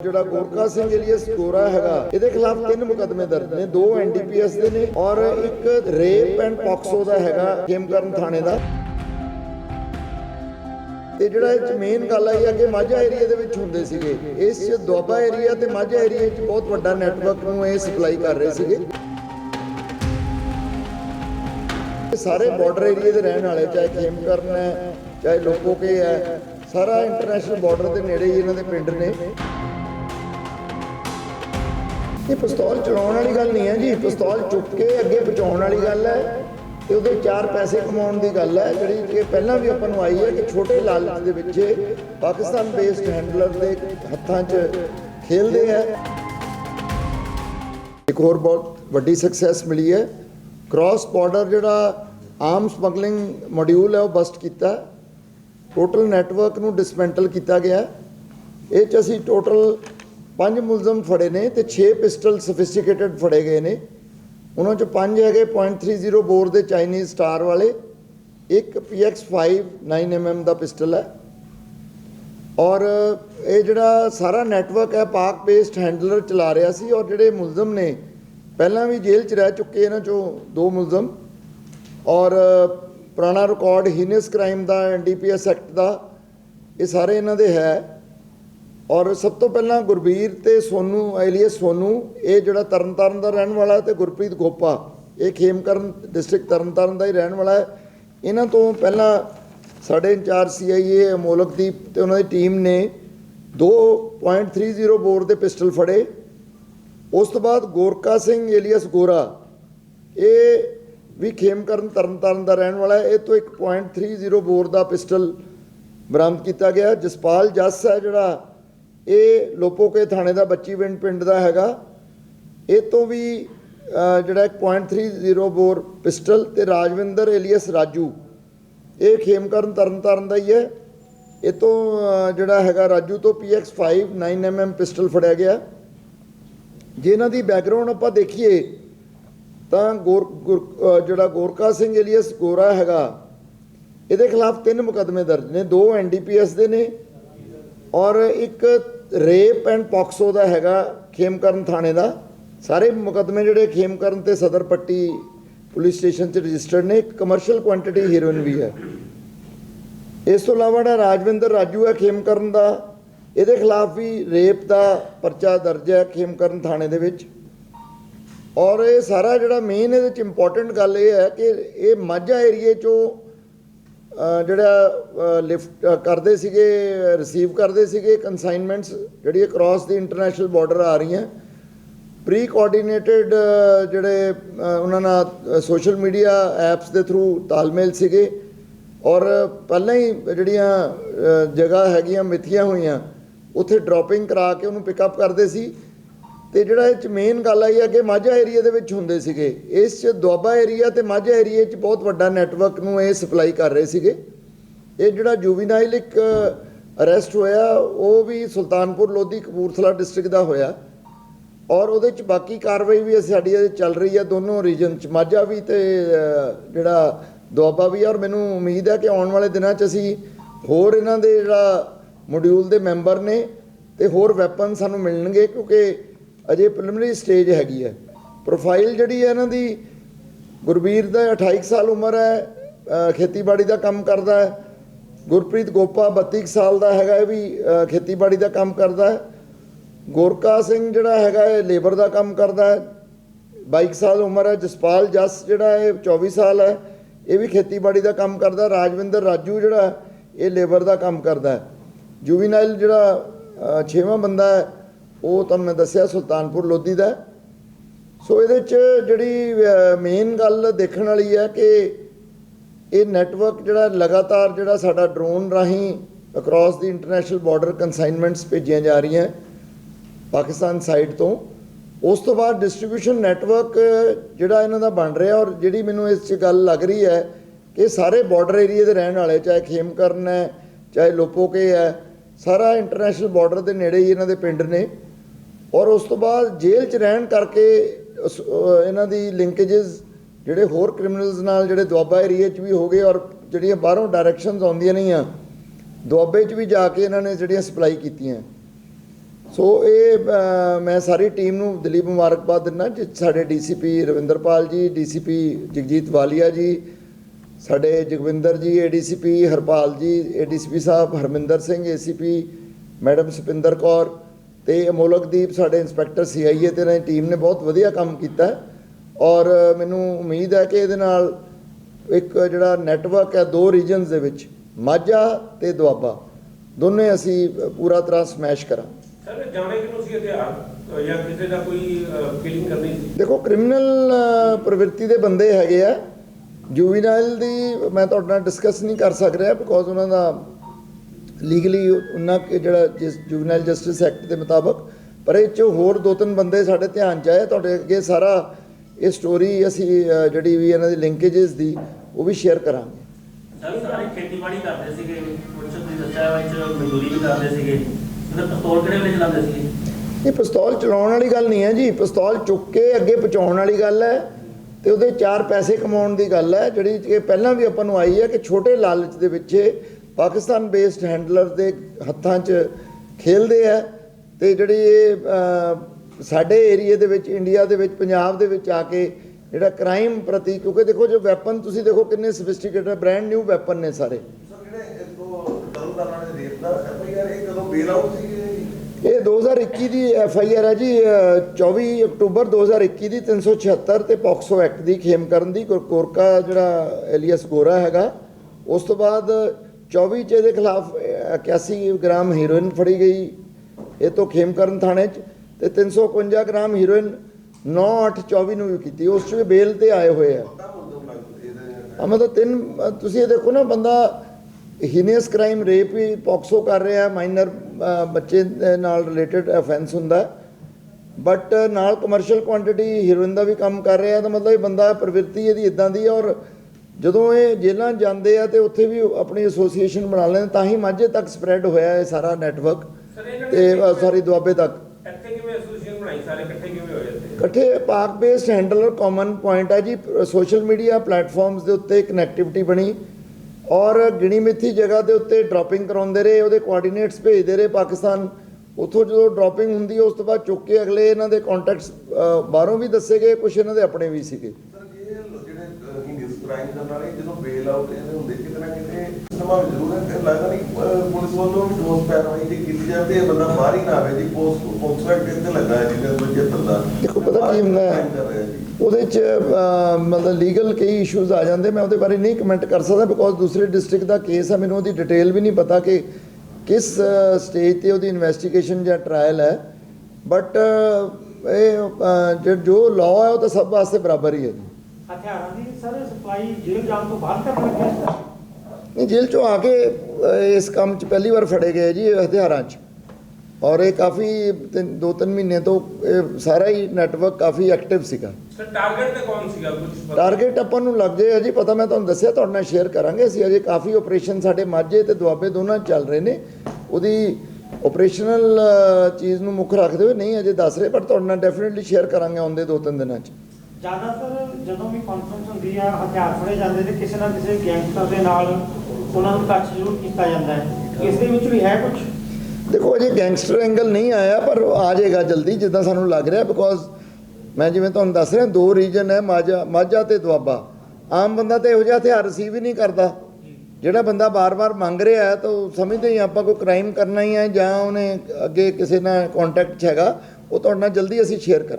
ਜਿਹੜਾ ਗੋਰਖਾ ਸਿੰਘ ਏਲੀਅਸ ਗੋਰਾ ਹੈਗਾ, ਇਹਦੇ ਖਿਲਾਫ ਤਿੰਨ ਮੁਕਦਮੇ ਦਰਜ ਨੇ, ਦੋ ਐਨਡੀਪੀਐਸ ਦੇ ਨੇ ਔਰ ਇੱਕ ਰੇਪ ਐਂਡ ਪੌਕਸੋ ਦਾ ਹੈਗਾ ਖੇਮਕਰਨ ਥਾਣੇ ਦਾ। ਤੇ ਜਿਹੜਾ ਇਹ ਮੇਨ ਗੱਲ ਆਈ ਆ ਮਾਝਾ ਏਰੀਆ ਦੇ ਵਿੱਚ ਹੁੰਦੇ ਸੀਗੇ। ਇਸ ਚ ਦੁਆਬਾ ਏਰੀਆ ਤੇ ਮਾਝਾ ਏਰੀਆ ਵਿੱਚ ਬਹੁਤ ਵੱਡਾ ਨੈਟਵਰਕ ਨੂੰ ਇਹ ਸਪਲਾਈ ਕਰ ਰਹੇ ਸੀਗੇ। ਸਾਰੇ ਬਾਰਡਰ ਏਰੀਆ ਦੇ ਰਹਿਣ ਵਾਲੇ, ਚਾਹੇ ਖੇਮਕਰਨ ਹੈ, ਚਾਹੇ ਲੋਪੋਕੇ ਹੈ, ਸਾਰਾ ਇੰਟਰਨੈਸ਼ਨਲ ਬਾਰਡਰ ਦੇ ਨੇੜੇ ਹੀ ਇਹਨਾਂ ਦੇ ਪਿੰਡ ਨੇ। ਇਹ ਪਿਸਤੌਲ ਚਲਾਉਣ ਵਾਲੀ ਗੱਲ ਨਹੀਂ ਹੈ ਜੀ, ਪਿਸਤੌਲ ਚੁੱਕ ਕੇ ਅੱਗੇ ਪਹੁੰਚਾਉਣ ਵਾਲੀ ਗੱਲ ਹੈ ਤੇ ਉਹਦੇ ਚਾਰ ਪੈਸੇ ਕਮਾਉਣ ਦੀ ਗੱਲ ਹੈ, ਜਿਹੜੀ ਕਿ ਪਹਿਲਾਂ ਵੀ ਆਪਾਂ ਨੂੰ ਆਈ ਹੈ ਕਿ ਛੋਟੇ ਲਾਲਚ ਦੇ ਵਿੱਚ ਪਾਕਿਸਤਾਨ ਬੇਸਡ ਹੈਂਡਲਰ ਦੇ ਹੱਥਾਂ 'ਚ ਖੇਲਦੇ ਆ ਇੱਕ ਹੋਰ ਬਹੁਤ ਵੱਡੀ ਸਕਸੈਸ ਮਿਲੀ ਹੈ। ਕ੍ਰਾਸ ਬਾਰਡਰ ਜਿਹੜਾ ਆਰਮ ਸਮਗਲਿੰਗ ਮੋਡਿਊਲ ਹੈ, ਉਹ ਬਸਟ ਕੀਤਾ। ਟੋਟਲ ਨੈਟਵਰਕ ਨੂੰ ਡਿਸਮੈਂਟਲ ਕੀਤਾ ਗਿਆ। ਇਹ ਚ ਅਸੀਂ ਟੋਟਲ ਪੰਜ ਮੁਲਜ਼ਮ ਫੜੇ ਨੇ ਤੇ 6 ਪਿਸਟਲ ਸਫਿਸਟੀਕੇਟਡ ਫੜੇ ਗਏ ਨੇ। ਉਹਨਾਂ 'ਚੋਂ ਪੰਜ ਹੈਗੇ .30 ਬੋਰ ਦੇ ਚਾਈਨੀਜ਼ ਸਟਾਰ ਵਾਲੇ। ਇੱਕ PX5 9mm ਦਾ ਪਿਸਟਲ ਹੈ। ਔਰ ਇਹ ਜਿਹੜਾ ਸਾਰਾ ਨੈਟਵਰਕ ਹੈ ਪਾਕ ਬੇਸਡ ਹੈਂਡਲਰ ਚਲਾ ਰਿਹਾ ਸੀ ਔਰ ਜਿਹੜੇ ਮੁਲਜ਼ਮ ਨੇ, ਪਹਿਲਾਂ ਵੀ ਜੇਲ੍ਹ 'ਚ ਰਹਿ ਚੁੱਕੇ ਇਹਨਾਂ ਚੋਂ ਦੋ ਮੁਲਜ਼ਮ। ਔਰ ਪੁਰਾਣਾ ਰਿਕਾਰਡ ਹੀਨਸ ਕ੍ਰਾਈਮ ਦਾ ਐਨਡੀਪੀਐਸ ਐਕਟ ਦਾ, ਇਹ ਸਾਰੇ ਇਹਨਾਂ ਦੇ ਹੈ। ਔਰ ਸਭ ਤੋਂ ਪਹਿਲਾਂ ਗੁਰਬੀਰ ਤੇ ਸੋਨੂ, ਐਲੀਅਸ ਸੋਨੂ, ਇਹ ਜਿਹੜਾ ਤਰਨਤਾਰਨ ਦਾ ਰਹਿਣ ਵਾਲਾ ਹੈ ਤੇ ਗੁਰਪ੍ਰੀਤ ਗੋਪਾ, ਇਹ ਖੇਮਕਰਨ ਡਿਸਟ੍ਰਿਕਟ ਤਰਨਤਾਰਨ ਦਾ ਹੀ ਰਹਿਣ ਵਾਲਾ ਹੈ। ਇਹਨਾਂ ਤੋਂ ਪਹਿਲਾਂ ਸਾਡੇ ਇੰਚਾਰਜ ਸੀਆਈਏ ਅਮੋਲਕਦੀਪ ਤੇ ਉਹਨਾਂ ਦੀ ਟੀਮ ਨੇ 2.30 ਬੋਰ ਦੇ ਪਿਸਟਲ ਫੜੇ। ਉਸ ਤੋਂ ਬਾਅਦ ਗੋਰਕਾ ਸਿੰਘ ਏਲੀਅਸ ਗੋਰਾ, ਇਹ ਵੀ ਖੇਮਕਰਨ ਤਰਨਤਾਰਨ ਦਾ ਰਹਿਣ ਵਾਲਾ ਹੈ। ਇਹ ਤੋਂ 1.30 ਬੋਰ ਦਾ ਪਿਸਟਲ ਬਰਾਮਦ ਕੀਤਾ ਗਿਆ। ਜਸਪਾਲ ਜੱਸ ਹੈ ਜਿਹੜਾ ਇਹ ਲੋਪੋਕੇ ਥਾਣੇ ਦਾ ਬੱਚੀ ਪਿੰਡ ਪਿੰਡ ਦਾ ਹੈਗਾ। ਇਹ ਤੋਂ ਵੀ ਅ, ਜਿਹੜਾ 1.30 ਬੋਰ ਪਿਸਟਲ ਤੇ ਰਾਜਵਿੰਦਰ ਏਲੀਅਸ ਰਾਜੂ। ਇਹ ਖੇਮਕਰਨ ਤਰਨਤਾਰਨ ਦਾ ਹੀ ਹੈ। ਇਹ ਤੋਂ ਜਿਹੜਾ ਹੈਗਾ ਰਾਜੂ ਤੋਂ PX5 9mm ਪਿਸਟਲ ਫੜਿਆ ਗਿਆ। ਜੇ ਇਹਨਾਂ ਦੀ ਬੈਕਗ੍ਰਾਉਂਡ ਆਪਾਂ ਦੇਖੀਏ ਤਾਂ ਗੋਰ ਗੁਰ- ਜਿਹੜਾ ਗੋਰਕਾ ਸਿੰਘ ਏਲੀਅਸ ਗੋਰਾ ਹੈਗਾ। ਇਹਦੇ ਖਿਲਾਫ ਤਿੰਨ ਮੁਕਦਮੇ ਦਰਜ ਨੇ। ਦੋ ਐਨਡੀਪੀਐਸ ਦੇ ਨੇ ਔਰ ਇੱਕ ਰੇਪ ਐਂਡ ਪੌਕਸੋ ਦਾ ਹੈਗਾ ਖੇਮਕਰਨ ਥਾਣੇ ਦਾ। ਸਾਰੇ ਮੁਕਦਮੇ ਜਿਹੜੇ ਖੇਮਕਰਨ ਤੇ ਸਦਰ ਪੱਟੀ ਪੁਲਿਸ ਸਟੇਸ਼ਨ 'ਚ ਰਜਿਸਟਰਡ ਨੇ ਕਮਰਸ਼ੀਅਲ ਕੁਆਂਟੀਟੀ ਹੀਰੋਇਨ ਵੀ ਹੈ। ਇਸ ਤੋਂ ਇਲਾਵਾ ਜਿਹੜਾ ਰਾਜਵਿੰਦਰ ਰਾਜੂ ਹੈ ਖੇਮਕਰਨ ਦਾ, ਇਹਦੇ ਖਿਲਾਫ ਵੀ ਰੇਪ ਦਾ ਪਰਚਾ ਦਰਜ ਹੈ ਖੇਮਕਰਨ ਥਾਣੇ ਦੇ ਵਿੱਚ। ਔਰ ਇਹ ਸਾਰਾ ਜਿਹੜਾ ਮੇਨ ਇਹਦੇ ਚ ਇੰਪੋਰਟੈਂਟ ਗੱਲ ਇਹ ਹੈ ਕਿ ਇਹ ਮਾਝਾ ਏਰੀਏ ਚੋਂ ਜਿਹੜਾ ਲਿਫਟ ਕਰਦੇ ਸੀਗੇ ਰਿਸੀਵ ਕਰਦੇ ਸੀਗੇ ਕਨਸਾਈਨਮੈਂਟਸ ਜਿਹੜੀ ਕ੍ਰਾਸ ਦੀ ਇੰਟਰਨੈਸ਼ਨਲ ਬਾਰਡਰ ਆ ਰਹੀਆਂ। ਪ੍ਰੀ ਕੋਆਰਡੀਨੇਟਡ ਜਿਹੜੇ ਉਹਨਾਂ ਨਾਲ ਸੋਸ਼ਲ ਮੀਡੀਆ ਐਪਸ ਦੇ ਥਰੂ ਤਾਲਮੇਲ ਸੀਗੇ। ਔਰ ਪਹਿਲਾਂ ਹੀ ਜਿਹੜੀਆਂ ਜਗ੍ਹਾ ਹੈਗੀਆਂ ਮਿੱਥੀਆਂ ਹੋਈਆਂ, ਉੱਥੇ ਡ੍ਰੌਪਿੰਗ ਕਰਾ ਕੇ ਉਹਨੂੰ ਪਿਕਅਪ ਕਰਦੇ ਸੀ। ਤੇ ਜਿਹੜਾ ਇਹ ਚ ਮੇਨ ਗੱਲ ਆਈ ਹੈ ਕਿ ਮਾਝਾ ਏਰੀਆ ਦੇ ਵਿੱਚ ਹੁੰਦੇ ਸੀਗੇ। ਇਸ ਚ ਦੁਆਬਾ ਏਰੀਆ ਤੇ ਮਾਝਾ ਏਰੀਆ ਚ ਬਹੁਤ ਵੱਡਾ ਨੈਟਵਰਕ ਨੂੰ ਇਹ ਸਪਲਾਈ ਕਰ ਰਹੇ ਸੀਗੇ। ਇਹ ਜਿਹੜਾ ਜੁਵੀਨਾਈਲ ਇੱਕ ਅਰੈਸਟ ਹੋਇਆ, ਉਹ ਵੀ ਸੁਲਤਾਨਪੁਰ ਲੋਧੀ ਕਪੂਰਥਲਾ ਡਿਸਟ੍ਰਿਕਟ ਦਾ ਹੋਇਆ। ਔਰ ਉਹਦੇ ਚ ਬਾਕੀ ਕਾਰਵਾਈ ਵੀ ਸਾਡੀ ਇਹ ਚੱਲ ਰਹੀ ਹੈ ਦੋਨੋਂ ਰੀਜਨ ਚ, ਮਾਝਾ ਵੀ ਤੇ ਜਿਹੜਾ ਦੁਆਬਾ ਵੀ ਔਰ ਮੈਨੂੰ ਉਮੀਦ ਹੈ ਕਿ ਆਉਣ ਵਾਲੇ ਦਿਨਾਂ ਚ ਅਸੀਂ ਹੋਰ ਇਹਨਾਂ ਦੇ ਜਿਹੜਾ ਮੋਡਿਊਲ ਦੇ ਮੈਂਬਰ ਨੇ ਤੇ ਹੋਰ ਵੈਪਨ ਸਾਨੂੰ ਮਿਲਣਗੇ, ਕਿਉਂਕਿ ਅਜੇ ਪ੍ਰੀਲਿਮਿਨਰੀ ਸਟੇਜ ਹੈਗੀ ਹੈ। ਪ੍ਰੋਫਾਈਲ ਜਿਹੜੀ ਹੈ ਇਹਨਾਂ ਦੀ ਗੁਰਬੀਰ ਦਾ 28 ਸਾਲ ਉਮਰ ਹੈ ਖੇਤੀਬਾੜੀ ਦਾ ਕੰਮ ਕਰਦਾ ਹੈ। ਗੁਰਪ੍ਰੀਤ ਗੋਪਾ 32 ਕੁ ਸਾਲ ਦਾ ਹੈਗਾ ਇਹ ਵੀ ਖੇਤੀਬਾੜੀ ਦਾ ਕੰਮ ਕਰਦਾ ਹੈ। ਗੋਰਕਾ ਸਿੰਘ ਜਿਹੜਾ ਹੈਗਾ ਇਹ ਲੇਬਰ ਦਾ ਕੰਮ ਕਰਦਾ ਹੈ। 22 ਸਾਲ ਉਮਰ ਹੈ। ਜਸਪਾਲ ਜਸ ਜਿਹੜਾ ਇਹ 24 ਸਾਲ ਹੈ ਇਹ ਵੀ ਖੇਤੀਬਾੜੀ ਦਾ ਕੰਮ ਕਰਦਾ ਰਾਜਵਿੰਦਰ ਰਾਜੂ ਜਿਹੜਾ ਇਹ ਲੇਬਰ ਦਾ ਕੰਮ ਕਰਦਾ ਹੈ। ਜੁਵੀਨਾਈਲ ਜਿਹੜਾ ਅ, ਛੇਵਾਂ ਬੰਦਾ ਹੈ ਉਹ ਤੁਹਾਨੂੰ ਮੈਂ ਦੱਸਿਆ ਸੁਲਤਾਨਪੁਰ ਲੋਧੀ ਦਾ। ਸੋ ਇਹਦੇ ਚ ਜਿਹੜੀ ਮੇਨ ਗੱਲ ਦੇਖਣ ਵਾਲੀ ਹੈ ਕਿ ਇਹ ਨੈਟਵਰਕ ਜਿਹੜਾ ਲਗਾਤਾਰ ਜਿਹੜਾ ਸਾਡਾ ਡਰੋਨ ਰਾਹੀਂ across the international border consignments ਭੇਜੀਆਂ ਜਾ ਰਹੀਆਂ ਪਾਕਿਸਤਾਨ ਸਾਈਡ ਤੋਂ। ਉਸ ਤੋਂ ਬਾਅਦ ਡਿਸਟ੍ਰੀਬਿਊਸ਼ਨ ਨੈਟਵਰਕ ਜਿਹੜਾ ਇਹਨਾਂ ਦਾ ਬਣ ਰਿਹਾ ਔਰ ਜਿਹੜੀ ਮੈਨੂੰ ਇਸ 'ਚ ਗੱਲ ਲੱਗ ਰਹੀ ਹੈ ਕਿ ਸਾਰੇ ਬਾਰਡਰ ਏਰੀਆ ਦੇ ਰਹਿਣ ਵਾਲੇ, ਚਾਹੇ ਖੇਮਕਰਨ ਹੈ, ਚਾਹੇ ਲੋਪੋਕੇ ਹੈ, ਸਾਰਾ ਇੰਟਰਨੈਸ਼ਨਲ ਬਾਰਡਰ ਦੇ ਨੇੜੇ ਹੀ ਇਹਨਾਂ ਦੇ ਪਿੰਡ ਨੇ। ਔਰ ਉਸ ਤੋਂ ਬਾਅਦ ਜੇਲ੍ਹ 'ਚ ਰਹਿਣ ਕਰਕੇ ਇਹਨਾਂ ਦੀ ਲਿੰਕੇजेस ਜਿਹੜੇ ਹੋਰ ਕ੍ਰਿਮੀਨਲਸ ਨਾਲ ਜਿਹੜੇ ਦੁਆਬਾ ਏਰੀਆ 'ਚ ਵੀ ਹੋ ਗਏ ਔਰ ਜਿਹੜੀਆਂ ਬਾਹਰੋਂ ਡਾਇਰੈਕਸ਼ਨਸ ਆਉਂਦੀਆਂ ਨਹੀਂ ਆ ਦੁਆਬੇ 'ਚ ਵੀ ਜਾ ਕੇ ਇਹਨਾਂ ਨੇ ਜਿਹੜੀਆਂ ਸਪਲਾਈ ਕੀਤੀਆਂ। ਸੋ ਇਹ ਮੈਂ ਸਾਰੀ ਟੀਮ ਨੂੰ ਦਿਲੀ ਮੁਬਾਰਕਬਾਦ ਦਿੰਦਾ, ਜਿ, ਸਾਡੇ ਡੀਸੀਪੀ ਰਵਿੰਦਰਪਾਲ ਜੀ ਡੀਸੀਪੀ ਜਗਜੀਤ ਵਾਲੀਆ ਜੀ, ਸਾਡੇ Jagwinder ji ADCP Harpal ji ADCP sahib Harminder Singh ACP madam Supinder Kaur ਤੇ ਅਮੋਲਕਦੀਪ ਸਾਡੇ ਇੰਸਪੈਕਟਰ ਸੀਆਈਏ ਤੇ ਇਹਨਾਂ ਦੀ ਟੀਮ ਨੇ ਬਹੁਤ ਵਧੀਆ ਕੰਮ ਕੀਤਾ ਔਰ ਮੈਨੂੰ ਉਮੀਦ ਹੈ ਕਿ ਇਹਦੇ ਨਾਲ ਇੱਕ ਜਿਹੜਾ ਨੈਟਵਰਕ ਹੈ ਦੋ ਰੀਜਨਸ ਦੇ ਵਿੱਚ ਮਾਝਾ ਤੇ ਦੁਆਬਾ ਦੋਨੇ ਅਸੀਂ ਪੂਰਾ ਤਰ੍ਹਾਂ ਸਮੈਸ਼ ਕਰਾਂਗੇ। ਸਰ ਜਾਣੇ ਕਿਨੂੰ ਸੀ ਹਥਿਆਰ ਜਾਂ ਕਿਸੇ ਦਾ ਕੋਈ ਕਿਲਿੰਗ ਕਰਨੀ ਸੀ? ਦੇਖੋ ਕ੍ਰਿਮੀਨਲ ਪ੍ਰਵਿਰਤੀ ਦੇ ਬੰਦੇ ਹੈਗੇ ਆ। ਜੁਵੀਨਾਈਲ ਦੀ ਮੈਂ ਤੁਹਾਡੇ ਨਾਲ ਡਿਸਕਸ ਨਹੀਂ ਕਰ ਸਕ ਰਿਹਾ ਬਿਕੋਜ਼ ਉਹਨਾਂ ਦਾ ਲੀਗਲੀ ਉਹਨਾਂ ਕੁ ਜਿਹੜਾ ਜਿਸ ਜੁਵੀਨਾਈਲ ਜਸਟਿਸ ਐਕਟ ਦੇ ਮੁਤਾਬਕ ਪਰ ਇਹ 'ਚ ਹੋਰ ਦੋ ਤਿੰਨ ਬੰਦੇ ਸਾਡੇ ਧਿਆਨ ਚ ਆਏ ਤੁਹਾਡੇ ਅੱਗੇ ਸਾਰਾ ਇਹ ਸਟੋਰੀ ਅਸੀਂ ਜਿਹੜੀ ਵੀ ਇਹਨਾਂ ਦੀ ਲਿੰਕੇजेस ਦੀ ਉਹ ਵੀ ਸ਼ੇਅਰ ਕਰਾਂਗੇ। ਸਰ ਸਾਰੇ ਖੇਤੀਬਾੜੀ ਕਰਦੇ ਸੀਗੇ ਕੁਝ ਤੁਸੀਂ ਦੱਸਿਆ ਵਿੱਚ ਮਜ਼ਦੂਰੀ ਵੀ ਕਰਦੇ ਸੀਗੇ। ਪਿਸਤੌਲ ਕਿਹੜੇ ਵੇਲੇ ਚਲਾਉਂਦੇ ਸੀਗੇ? ਇਹ ਪਿਸਤੌਲ ਚਲਾਉਣ ਵਾਲੀ ਗੱਲ ਨਹੀਂ ਹੈ ਜੀ। ਪਿਸਤੌਲ ਚੁੱਕ ਕੇ ਅੱਗੇ ਪਹੁੰਚਾਉਣ ਵਾਲੀ ਗੱਲ ਹੈ ਤੇ ਉਹਦੇ ਚਾਰ ਪੈਸੇ ਕਮਾਉਣ ਦੀ ਗੱਲ ਹੈ ਜਿਹੜੀ ਕਿ ਪਹਿਲਾਂ ਵੀ ਆਪਾਂ ਨੂੰ ਆਈ ਹੈ ਕਿ ਛੋਟੇ ਲਾਲਚ ਦੇ ਵਿੱਚ ਪਾਕਿਸਤਾਨ ਬੇਸਡ ਹੈਂਡਲਰ ਦੇ ਹੱਥਾਂ 'ਚ ਖੇਲਦੇ ਆ ਤੇ ਜਿਹੜੀ ਇਹ ਸਾਡੇ ਏਰੀਏ ਦੇ ਵਿੱਚ ਇੰਡੀਆ ਦੇ ਵਿੱਚ ਪੰਜਾਬ ਦੇ ਵਿੱਚ ਆ ਕੇ ਜਿਹੜਾ ਕ੍ਰਾਈਮ ਪ੍ਰਤੀ ਕਿਉਂਕਿ ਦੇਖੋ ਜੋ ਵੈਪਨ ਤੁਸੀਂ ਦੇਖੋ ਕਿੰਨੇ ਸਫਿਸਟੀਕੇਟਡ ਬ੍ਰਾਂਡ ਨਿਊ ਵੈਪਨ ਨੇ ਸਾਰੇ। ਇਹ ਤੋਂ ਕਦੋਂ ਕਰਨਾ ਨੇ ਰੇਪ ਦਾ ਐਫ ਆਈ ਆਰ ਇਹ ਕਦੋਂ ਬੇਲ ਆਊਟ ਸੀ ਇਹ 2021 ਦੀ ਐਫ ਆਈ ਆਰ ਹੈ ਜੀ ਅ, 24 ਅਕਤੂਬਰ 2021 ਦੀ 376 ਤੇ ਪੌਕਸੋ ਐਕਟ ਦੀ ਖੇਮ ਕਰਨ ਦੀ ਗੋਰਕਾ ਜਿਹੜਾ ਐਲੀਅਸ ਗੋਰਾ ਹੈਗਾ ਉਸ ਤੋਂ ਬਾਅਦ 24 ਚ ਇਹਦੇ ਖਿਲਾਫ ਅ, 81 ਗ੍ਰਾਮ ਹੀਰੋਇਨ ਫੜੀ ਗਈ। ਇਹ ਤੋਂ ਖੇਮਕਰਨ ਥਾਣੇ ਚ ਤੇ 351 ਗ੍ਰਾਮ ਹੀਰੋਇਨ 9824 ਨੂੰ ਵੀ ਕੀਤੀ। ਉਸ ਚ ਬੇਲ ਤੇ ਆਏ ਹੋਏ ਆ। ਪਤਾ ਮੁੱਦਮ ਮਤਲਬ ਤਿੰਨ ਤੁਸੀਂ ਇਹ ਦੇਖੋ ਨਾ ਬੰਦਾ ਹੀਨੀਅਸ ਕ੍ਰਾਈਮ ਰੇਪ ਵੀ ਪੌਕਸੋ ਕਰ ਰਿਹਾ ਮਾਈਨਰ ਬੱਚੇ ਨਾਲ ਰਿਲੇਟਡ ਅਫੈਂਸ ਹੁੰਦਾ। ਬਟ ਨਾਲ ਕਮਰਸ਼ੀਅਲ ਕੁਆਂਟੀਟੀ ਹੀਰੋਇਨ ਦਾ ਵੀ ਕੰਮ ਕਰ ਰਿਹਾ ਤਾਂ ਮਤਲਬ ਇਹ ਬੰਦਾ ਪ੍ਰਵਿਰਤੀ ਇਹਦੀ ਇਦਾਂ ਦੀ ਔਰ ਜਦੋਂ ਇਹ ਜੇਲ੍ਹਾਂ 'ਚ ਜਾਂਦੇ ਆ ਤੇ ਉੱਥੇ ਵੀ ਆਪਣੀ ਐਸੋਸੀਏਸ਼ਨ ਬਣਾ ਲੈਂਦੇ ਤਾਂ ਹੀ ਮਾਝੇ ਤੱਕ ਸਪਰੈਡ ਹੋਇਆ ਇਹ ਸਾਰਾ ਨੈਟਵਰਕ ਤੇ ਸਾਰੀ ਦੁਆਬੇ ਤੱਕ। ਇੱਥੇ ਕਿਵੇਂ ਐਸੋਸੀਏਸ਼ਨ ਬਣਾਈ ਸਾਰੇ? ਇਕੱਠੇ ਕਿਵੇਂ ਹੋਏ ਇੱਥੇ? ਇਕੱਠੇ ਪਾਕ ਬੇਸਡ ਹੈਂਡਲਰ ਕਾਮਨ ਪੁਆਇੰਟ ਹੈ ਜੀ ਸੋਸ਼ਲ ਮੀਡੀਆ ਪਲੇਟਫਾਰਮਸ ਦੇ ਉੱਤੇ ਕਨੈਕਟੀਵਿਟੀ ਬਣੀ ਔਰ ਗਿਣੀ ਮਿੱਥੀ ਜਗ੍ਹਾ ਦੇ ਉੱਤੇ ਡ੍ਰੌਪਿੰਗ ਕਰਾਉਂਦੇ ਰਹੇ ਉਹਦੇ ਕੋਆਰਡੀਨੇਟਸ ਭੇਜਦੇ ਰਹੇ ਪਾਕਿਸਤਾਨ। ਉੱਥੋਂ ਜਦੋਂ ਡ੍ਰੌਪਿੰਗ ਹੁੰਦੀ ਹੈ ਉਸ ਤੋਂ ਬਾਅਦ ਚੁੱਕ ਕੇ ਅਗਲੇ ਇਹਨਾਂ ਦੇ ਕੰਟੈਕਟਸ ਬਾਹਰੋਂ ਵੀ ਦੱਸੇ ਗਏ ਕੁਝ ਇਹਨਾਂ ਦੇ ਆਪਣੇ ਵੀ ਸੀਗੇ ਸਰ ਇਹ ਲੋ- ਜਿਹੜੇ ਹਿੰਦੀ ਕ੍ਰਾਈਮ ਕਰਨ ਵਾਲੇ ਜਦੋਂ ਬੇਲ ਆਊਟ ਇਹਦੇ ਹੁੰਦੇ ਕਿਤੇ ਨਾ ਕਿਤੇ ਸਮਾਂ ਜ਼ਰੂਰ ਹੈ ਫਿਰ ਲੱਗਦਾ ਨਹੀਂ ਪੁਲਿਸ ਵੱਲੋਂ ਵੀ ਠੋਸ ਪੈਰਵਾਈ ਜੇ ਕੀਤੀ ਜਾਵੇ ਤੇ ਇਹ ਬੰਦਾ ਬਾਹਰ ਹੀ ਨਾ ਆਵੇ ਜੀ ਪੋਸਟ ਪੋਸਟ ਤੇ ਲੱਗਾ ਹੈ ਜਿਹਦੇ 75 ਦਾ ਦੇਖੋ ਪਤਾ ਕੀ ਹੁੰਦਾ ਜੀ। ਉਹਦੇ ਚ ਮਤਲਬ ਲੀਗਲ ਕਈ ਇਸ਼ੂਜ਼ ਆ ਜਾਂਦੇ ਮੈਂ ਉਹਦੇ ਬਾਰੇ ਨਹੀਂ ਕਮੈਂਟ ਕਰ ਸਕਦਾ ਬਿਕੋਜ਼ ਦੂਸਰੇ ਡਿਸਟ੍ਰਿਕਟ ਦਾ ਕੇਸ ਹੈ ਮੈਨੂੰ ਉਹਦੀ ਡਿਟੇਲ ਵੀ ਨਹੀਂ ਪਤਾ ਕਿ ਕਿਸ ਸਟੇਜ ਤੇ ਉਹਦੀ ਇਨਵੈਸਟੀਗੇਸ਼ਨ ਜਾਂ ਟ੍ਰਾਇਲ ਹੈ। ਬਟ ਇਹ ਜੋ- ਜੋ ਲਾਅ ਹੈ ਉਹ ਤਾਂ ਸਭ ਵਾਸਤੇ ਬਰਾਬਰ ਹੀ ਹੈ ਜੀ। ਹਥਿਆਰਾਂ ਦੀ ਸਰ ਸਪਲਾਈ ਜੇਲ੍ਹ ਜਾਣ ਤੋਂ ਬਾਅਦ ਕਰਨ ਲੱਗੇ ਸੀ। ਨਹੀਂ ਜੇਲ੍ਹ ਚੋਂ ਆ ਕੇ ਇਸ ਕੰਮ 'ਚ ਪਹਿਲੀ ਵਾਰ ਫੜੇ ਗਏ ਜੀ ਇਹ ਹਥਿਆਰਾਂ 'ਚ। ਔਰ ਇਹ ਕਾਫੀ ਤਿੰਨ- ਦੋ ਤਿੰਨ ਮਹੀਨੇ ਤੋਂ ਇਹ ਸਾਰਾ ਹੀ ਨੈਟਵਰਕ ਕਾਫੀ ਐਕਟਿਵ ਸੀਗਾ। ਸਰ ਟਾਰਗੇਟ ਤੇ ਕੌਣ ਸੀਗਾ ਕੁਝ ਪਤਾ? ਟਾਰਗੇਟ ਆਪਾਂ ਨੂੰ ਲੱਗ ਜਾਏ ਜੀ ਪਤਾ ਮੈਂ ਤੁਹਾਨੂੰ ਦੱਸਿਆ ਤੁਹਾਡੇ ਨਾਲ ਸ਼ੇਅਰ ਕਰਾਂਗੇ। ਅਸੀਂ ਅਜੇ ਕਾਫੀ ਆਪਰੇਸ਼ਨ ਸਾਡੇ ਮਾਝੇ ਤੇ ਦੁਆਬੇ ਦੋਨਾਂ ਚੱਲ ਰਹੇ ਨੇ। ਉਹਦੀ ਆਪਰੇਸ਼ਨਲ ਚੀਜ਼ ਨੂੰ ਮੁੱਖ ਰੱਖਦੇ ਹੋਏ ਨਹੀਂ ਅਜੇ ਦੱਸ ਰਹੇ ਪਰ ਤੁਹਾਡੇ ਨਾਲ ਡੈਫੀਨਿਟਲੀ ਸ਼ੇਅਰ ਕਰਾਂਗੇ ਆਉਂਦੇ ਦੋ ਤਿੰਨ ਦਿਨਾਂ 'ਚ। ਜ਼ਿਆਦਾਤਰ ਜਦੋਂ ਵੀ ਕਾਨਫਰੰਸ ਹੁੰਦੀ ਆ, ਹਥਿਆਰ ਫੜੇ ਜਾਂਦੇ ਤੇ ਕਿਸੇ ਨਾ ਕਿਸੇ ਗੈਂਗਸਟਰ ਦੇ ਨਾਲ ਉਹਨਾਂ ਨੂੰ ਟੱਚ ਜ਼ਰੂਰ ਕੀਤਾ ਜਾਂਦਾ ਹੈ। ਇਸ ਦੇ ਵਿੱਚ ਵੀ ਹੈ ਕੁਝ ਦੇਖੋ, ਅਜੇ ਗੈਂਗਸਟਰ ਐਂਗਲ ਨਹੀਂ ਆਇਆ, ਪਰ ਆ ਜਾਏਗਾ ਜਲਦੀ, ਜਿੱਦਾਂ ਸਾਨੂੰ ਲੱਗ ਰਿਹਾ ਬਿਕੋਜ਼ ਮੈਂ ਜਿਵੇਂ ਤੁਹਾਨੂੰ ਦੱਸ ਰਿਹਾ, ਦੋ ਰੀਜਨ ਹੈ, ਮਾਝਾ ਮਾਝਾ ਤੇ ਦੁਆਬਾ। ਆਮ ਬੰਦਾ ਤੇ ਇਹੋ ਜਿਹਾ ਹਥਿਆਰ ਰਿਸੀਵ ਹੀ ਨਹੀਂ ਕਰਦਾ। ਜਿਹੜਾ ਬੰਦਾ ਬਾਰ-ਬਾਰ ਮੰਗ ਰਿਹਾ ਹੈ, ਤਾਂ ਉਹ ਸਮਝਦੇ ਹੀ ਆਪਾਂ ਕੋਈ ਕ੍ਰਾਈਮ ਕਰਨਾ ਹੀ ਹੈ ਜਾਂ ਉਹਨੇ ਅੱਗੇ ਕਿਸੇ ਨਾਲ ਕੰਟੈਕਟ ਹੈਗਾ, ਉਹ ਤੁਹਾਡੇ ਨਾਲ ਜਲਦੀ ਅਸੀਂ ਸ਼ੇਅਰ ਕਰ